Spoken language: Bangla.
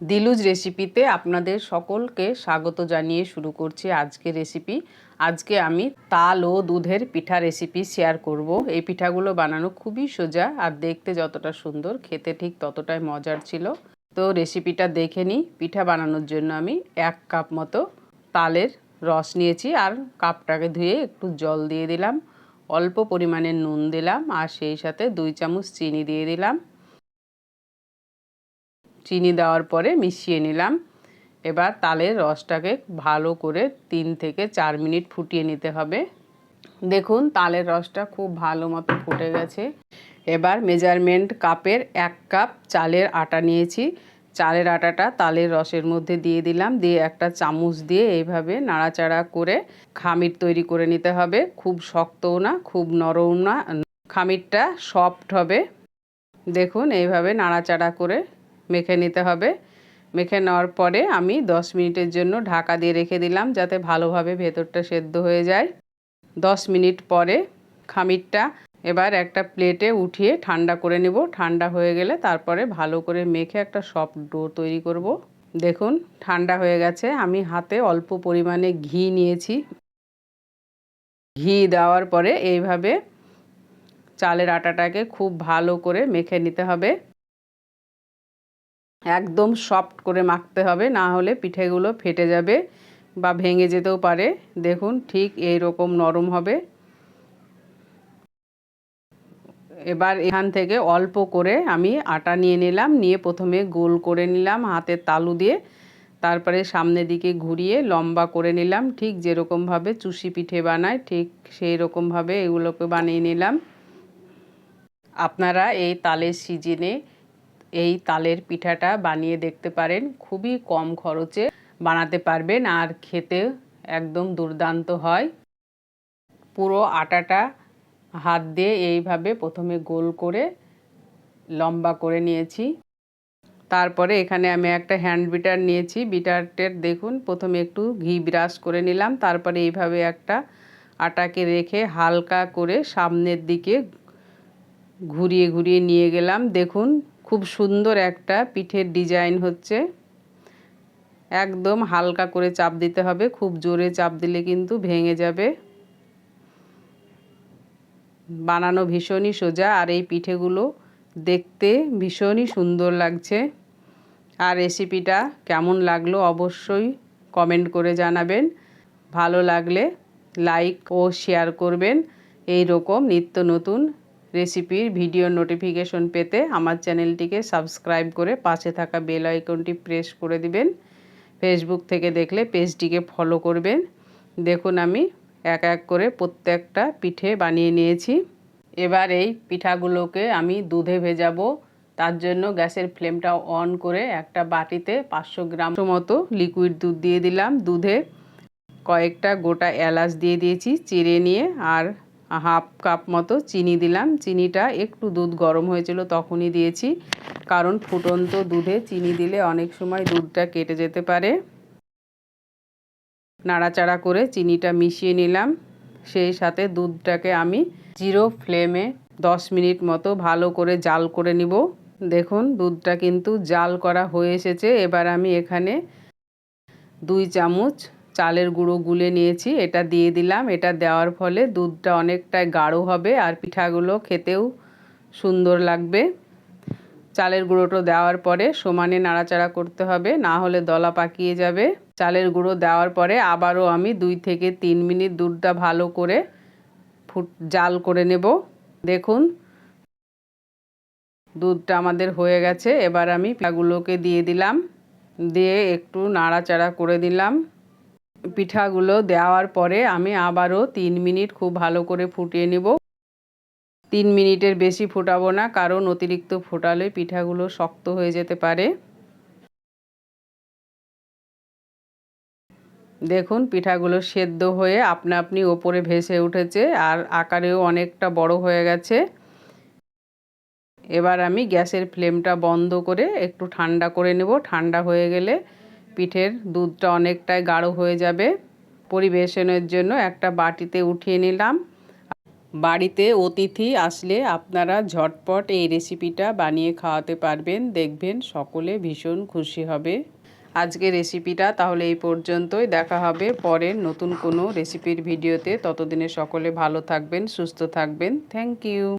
দিলুজ রেসিপিতে আপনাদের সকলকে স্বাগত জানিয়ে শুরু করছি আজকে রেসিপি আজকে আমি তাল ও দুধের পিঠা রেসিপি শেয়ার করব। এই পিঠাগুলো বানানো খুবই সোজা আর দেখতে যতটা সুন্দর, খেতে ঠিক ততটাই মজার ছিল। তো রেসিপিটা দেখে নিই। পিঠা বানানোর জন্য আমি এক কাপ মতো তালের রস নিয়েছি আর কাপটাকে ধুয়ে একটু জল দিয়ে দিলাম। অল্প পরিমাণে নুন দিলাম আর সেই সাথে দুই চামচ চিনি দিয়ে দিলাম। চিনি দেওয়ার পরে মিশিয়ে নিলাম। এবার তালের রসটাকে ভালো করে তিন থেকে চার মিনিট ফুটিয়ে নিতে হবে। দেখুন, তালের রসটা খুব ভালো মতো ফুটে গেছে। এবার মেজারমেন্ট কাপের এক কাপ চালের আটা নিয়েছি। চালের আটাটা তালের রসের মধ্যে দিয়ে দিলাম। দিয়ে একটা চামচ দিয়ে এইভাবে নাড়াচাড়া করে খামির তৈরি করে নিতে হবে। খুব শক্তও না, খুব নরম না। খামিরটা সফট হবে। দেখুন, এইভাবে নাড়াচাড়া করে মেখে নিতে হবে। মেখে নেওয়ার পরে আমি 10 মিনিটের জন্য ঢাকা দিয়ে রেখে দিলাম যাতে ভালোভাবে ভেতরটা সেদ্ধ হয়ে যায়। 10 মিনিট পরে খামিরটা এবার একটা প্লেটে উঠিয়ে ঠান্ডা করে নেব। ঠান্ডা হয়ে গেলে তারপরে ভালো করে মেখে একটা সফট ডো তৈরি করব। দেখুন, ঠান্ডা হয়ে গেছে। আমি হাতে অল্প পরিমাণে ঘি নিয়েছি। ঘি দেওয়ার পরে এইভাবে চালের আটাটাকে খুব ভালো করে মেখে নিতে হবে। একদম সফট করে মাখতে হবে, না হলে পিঠেগুলো ফেটে যাবে বা ভেঙে যেতেও পারে। দেখুন, ঠিক এই রকম নরম হবে। এবার এখান থেকে অল্প করে আমি আটা নিয়ে নিলাম, নিয়ে প্রথমে গোল করে নিলাম হাতের তালু দিয়ে। তারপরে সামনের দিকে ঘুরিয়ে লম্বা করে নিলাম, ঠিক যেরকমভাবে চুষি পিঠে বানায়, ঠিক সেই রকমভাবে এগুলোকে বানিয়ে নিলাম। আপনারা এই তালের সিজনে এই তালের পিঠাটা বানিয়ে দেখতে পারেন। খুবই কম খরচে বানাতে পারবেন আর খেতে একদম দুর্দান্ত হয়। পুরো আটাটা হাত দিয়ে এইভাবে প্রথমে গোল করে লম্বা করে নিয়েছি। তারপরে এখানে আমি একটা হ্যান্ড বিটার নিয়েছি। বিটারটের দেখুন, প্রথমে একটু ঘি ব্রাশ করে নিলাম। তারপরে এইভাবে একটা আটাকে রেখে হালকা করে সামনের দিকে ঘুরিয়ে ঘুরিয়ে নিয়ে গেলাম। দেখুন খুব সুন্দর একটা পিঠের ডিজাইন হচ্ছে। একদম হালকা করে চাপ দিতে হবে, খুব জোরে চাপ দিলে কিন্তু ভেঙে যাবে। বানানো ভীষণই সোজা আর এই পিঠেগুলো দেখতে ভীষণই সুন্দর লাগছে। আর রেসিপিটা কেমন লাগল অবশ্যই কমেন্ট করে জানাবেন। ভালো লাগলে লাইক ও শেয়ার করবেন। এই রকম নিত্য নতুন রেসিপির ভিডিও নোটিফিকেশন পেতে আমার চ্যানেলটিকে সাবস্ক্রাইব করে পাশে থাকা বেল আইকনটি প্রেস করে দিবেন। ফেসবুক থেকে দেখলে পেজটিকে ফলো করবেন। দেখুন আমি এক এক করে প্রত্যেকটা পিঠে বানিয়ে নিয়েছি। এবার এই পিঠাগুলোকে আমি দুধে ভেজাবো। তার জন্য গ্যাসের ফ্লেমটা অন করে একটা বাটিতে পাঁচশো গ্রাম মতো লিকুইড দুধ দিয়ে দিলাম। দুধে কয়েকটা গোটা এলাচ দিয়ে দিয়েছি, চিড়ে নিয়ে আর হাফ কাপ মতো চিনি দিলাম। চিনিটা একটু দুধ গরম হয়েছিল তখনই দিয়েছি। কারণ ফুটন্ত দুধে চিনি দিলে অনেক সময় দুধটা কেটে যেতে পারে। নাড়াচাড়া করে চিনিটা মিশিয়ে নিলাম। সেই সাথে দুধটাকে আমি জিরো ফ্লেমে দশ মিনিট মতো ভালো করে জাল করে নিব। দেখুন, দুধটা কিন্তু জাল করা হয়ে এসেছে। এবার আমি এখানে দুই চামচ চালের গুঁড়ো গুলে নিয়েছি, এটা দিয়ে দিলাম। এটা দেওয়ার ফলে দুধটা অনেকটাই গাঢ় হবে আর পিঠাগুলো খেতেও সুন্দর লাগবে। চালের গুঁড়োটা দেওয়ার পরে সমানে নাড়াচাড়া করতে হবে, না হলে দলা পাকিয়ে যাবে। চালের গুঁড়ো দেওয়ার পরে আবারও আমি দুই থেকে তিন মিনিট দুধটা ভালো করে ফুট, জাল করে নেব। দেখুন, দুধটা আমাদের হয়ে গেছে। এবার আমি পিঠাগুলোকে দিয়ে দিলাম, দিয়ে একটু নাড়াচাড়া করে দিলাম। পিঠাগুলো দেওয়ার পরে আমি আবারও তিন মিনিট খুব ভালো করে ফুটিয়ে নেব। তিন মিনিটের বেশি ফোটাবো না, কারণ অতিরিক্ত ফোটালে পিঠাগুলো শক্ত হয়ে যেতে পারে। দেখুন, পিঠাগুলো সেদ্ধ হয়ে আপনা আপনি ওপরে ভেসে উঠেছে আর আকারেও অনেকটা বড় হয়ে গেছে। এবার আমি গ্যাসের ফ্লেমটা বন্ধ করে একটু ঠান্ডা করে নেব। ঠান্ডা হয়ে গেলে পিঠের দুধটা অনেকটাই গাঢ় হয়ে যাবে। পরিবেশনের জন্য একটা বাটিতে উঠিয়ে নিলাম। বাড়িতে অতিথি আসলে আপনারা ঝটপট এই রেসিপিটা বানিয়ে খাওয়াতে পারবেন। দেখবেন সকলে ভীষণ খুশি হবে। আজকে রেসিপিটা তাহলে এই পর্যন্তই। দেখা হবে পরের নতুন কোনো রেসিপির ভিডিওতে। ততদিনে সকলে ভালো থাকবেন, সুস্থ থাকবেন। Thank you.